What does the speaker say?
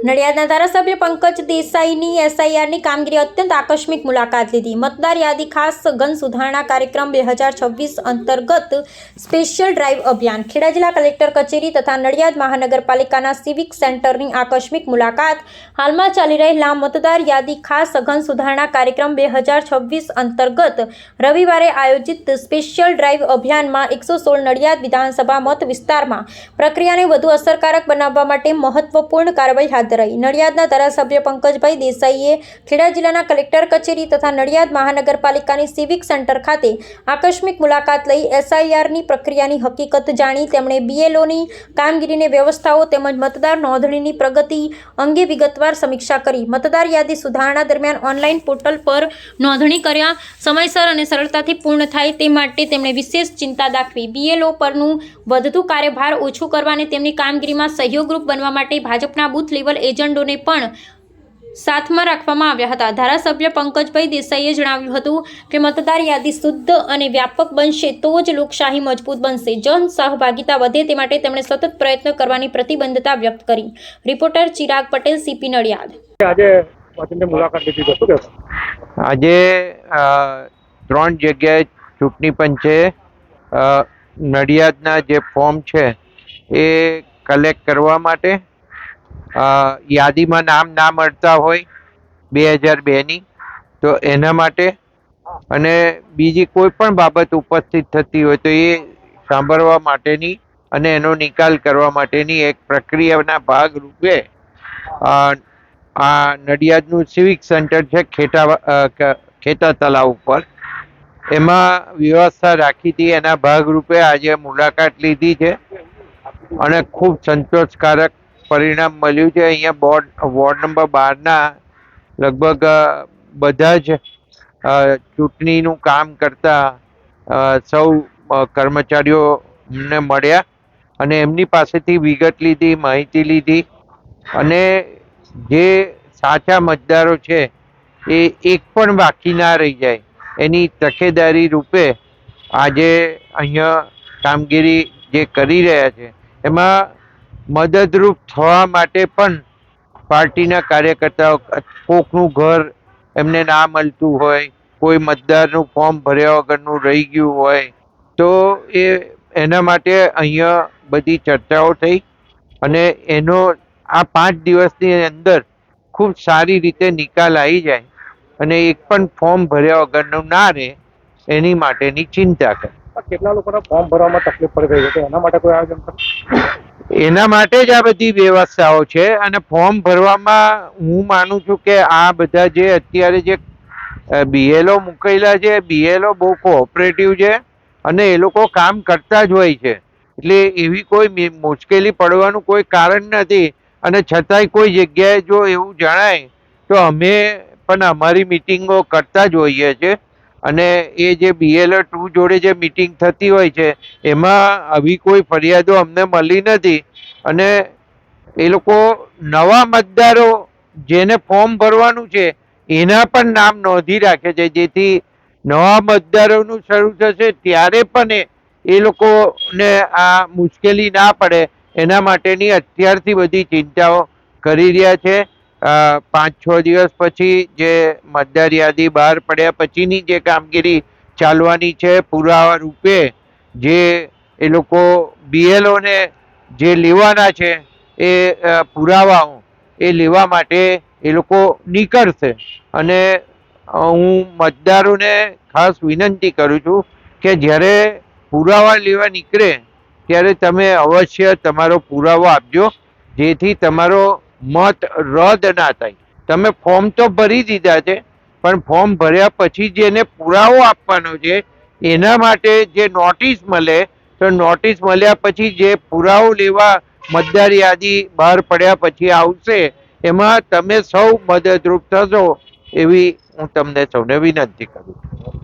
નડિયાદના ધારાસભ્ય પંકજ દેસાઈની એસઆઈઆરની કામગીરી અત્યંત આકસ્મિક મુલાકાત લીધી. મતદાર યાદી ખાસ ગન સુધારણા કાર્યક્રમ બે હજાર છવ્વીસ અંતર્ગત સ્પેશિયલ ડ્રાઈવ અભિયાન. ખેડા જિલ્લા કલેક્ટર કચેરી તથા નડિયાદ મહાનગરપાલિકાના સિવિક સેન્ટરની આકસ્મિક મુલાકાત. હાલમાં ચાલી રહેલા મતદાર યાદી ખાસ સઘન સુધારણા કાર્યક્રમ બે હજાર છવ્વીસ અંતર્ગત રવિવારે આયોજિત સ્પેશિયલ ડ્રાઈવ અભિયાનમાં એકસો સોળ નડિયાદ વિધાનસભા મત વિસ્તારમાં પ્રક્રિયાને વધુ અસરકારક બનાવવા માટે મહત્વપૂર્ણ કાર્યવાહી હાથ ધરાઈ. નડિયાદના ધારાસભ્ય પંકજભાઈ દેસાઈએ ખેડા જિલ્લાના કલેક્ટર કચેરી તથા નડિયાદ મહાનગરપાલિકાની સિવિક સેન્ટર ખાતે આકસ્મિક મુલાકાત લઈ એસઆઈઆરની પ્રક્રિયાની હકીકત જાણી તેમણે બીએલઓની કામગીરીને વ્યવસ્થાઓ તેમજ મતદાર નોંધણીની પ્રગતિ અંગે વિગતવાર સમીક્ષા કરી. મતદાર યાદી સુધારણા દરમિયાન ઓનલાઈન પોર્ટલ પર નોંધણી કર્યા. સમયસર અને સરળતાથી પૂર્ણ થાય તે માટે તેમણે વિશેષ ચિંતા દાખવી. બીએલઓ પરનું વધતું કાર્યભાર ઓછું કરવા અને તેમની કામગીરીમાં સહયોગરૂપ બનવા માટે ભાજપના બૂથ લેવલ એજન્ટોને પણ સાથમાં રાખવામાં આવ્યા હતા. ધારાસભ્ય પંકજભાઈ દેસાઈએ જણાવ્યું હતું કે મતદાર યાદી શુદ્ધ અને વ્યાપક બનશે તો જ લોકશાહી મજબૂત બનશે. જન સહભાગિતા વધે તે માટે તેમણે સતત પ્રયત્ન કરવાની પ્રતિબદ્ધતા વ્યક્ત કરી. Reporter Chirag Patel CP Nadiad. આજે ત્રણ જગ્યાએ ચૂંટણી પંચે અ, નડિયાદના જે ફોર્મ છે એ કલેક્ટ કરવા માટે યાદીમાં નામ ના મળતા હોય બે હજાર બેની, તો એના માટે અને બીજી કોઈ પણ બાબત ઉપસ્થિત થતી હોય તો એ સાંભળવા માટેની અને એનો નિકાલ કરવા માટેની એક પ્રક્રિયાના ભાગ રૂપે આ નડિયાદનું સિવિક સેન્ટર છે ખેટા ખેતા તલાવ ઉપર. એમાં વ્યવસ્થા રાખી હતી, એના ભાગરૂપે આજે મુલાકાત લીધી છે અને ખૂબ સંતોષકારક પરિણામ મળ્યું છે. અહીંયા બોર્ડ, વોર્ડ નંબર બારના લગભગ બધા જ ચૂંટણીનું કામ કરતા સૌ કર્મચારીઓને મળ્યા અને એમની પાસેથી વિગત લીધી, માહિતી લીધી અને જે સાચા મતદારો છે એ એક પણ બાકી ના રહી જાય. એની તકેદારી રૂપે આજે અહીંયા કામગીરી જે કરી રહ્યા છે, એમાં મદદરૂપ થવા માટે પણ પાર્ટીના કાર્યકર્તાઓ કોકનું ઘર એમને ના મળતું હોય, કોઈ મતદારનું ફોર્મ ભર્યા વગરનું રહી ગયું હોય, તો એ એના માટે અહીંયા બધી ચર્ચાઓ થઈ અને એનો આ પાંચ દિવસની અંદર ખૂબ સારી રીતે નિકાલ આવી જાય અને એક પણ ફોર્મ ભર્યા વગરનું ના રહે એની માટેની ચિંતા કરે કેટલા લોકોને ફોર્મ ભરવામાં તકલીફ પડી રહી છે એના માટે કોઈ આયોજન? એના માટે જ આ બધી વ્યવસ્થાઓ છે અને ફોર્મ ભરવામાં હું માનું છું કે આ બધા જે અત્યારે જે બીએલઓ મૂકેલા છે બીએલઓ બહુ કોઓપરેટિવ છે અને એ લોકો કામ કરતા જ હોય છે. એટલે એવી કોઈ મુશ્કેલી પડવાનું કોઈ કારણ નથી અને છતાંય કોઈ જગ્યાએ જો એવું જણાય તો અમે પણ અમારી મિટિંગો કરતા જ હોઈએ છીએ. અને એ જે બીએલઓ ટુ જોડે જે મિટિંગ થતી હોય છે, એમાં આવી કોઈ ફરિયાદો અમને મળી નથી. અને એ લોકો નવા મતદારો જેને ફોર્મ ભરવાનું છે, એના પણ નામ નોંધી રાખે છે. જેથી નવા મતદારોનું શરૂ થશે, ત્યારે પણ એ- લોકોને આ મુશ્કેલી ના પડે. એના માટેની અત્યારથી બધી ચિંતાઓ કરી રહ્યા છે. પાંચ છ દિવસ પછી જે મતદાર યાદી બહાર પડ્યા પછીની જે કામગીરી ચાલવાની છે પુરાવા રૂપે, જે એ લોકો બીએલઓને જે લેવાના છે એ પુરાવાઓ એ લેવા માટે એ લોકો નીકળશે. અને હું મતદારોને ખાસ વિનંતી કરું છું કે જ્યારે પુરાવા લેવા નીકળે, ત્યારે તમે અવશ્ય તમારો પુરાવો આપજો, જેથી તમારો મત રદ ના થાય. તમે ફોર્મ તો ભરી દીધા છે, પણ ફોર્મ ભર્યા પછી જેને પુરાવો આપવાનો છે, એના માટે જે નોટિસ મળે, તો નોટિસ મળ્યા પછી જે પુરાવો લેવા મતદાર યાદી બહાર પડ્યા પછી આવશે, એમાં તમે સૌ મદદરૂપ થશો, એવી હું તમને સૌને વિનંતી કરું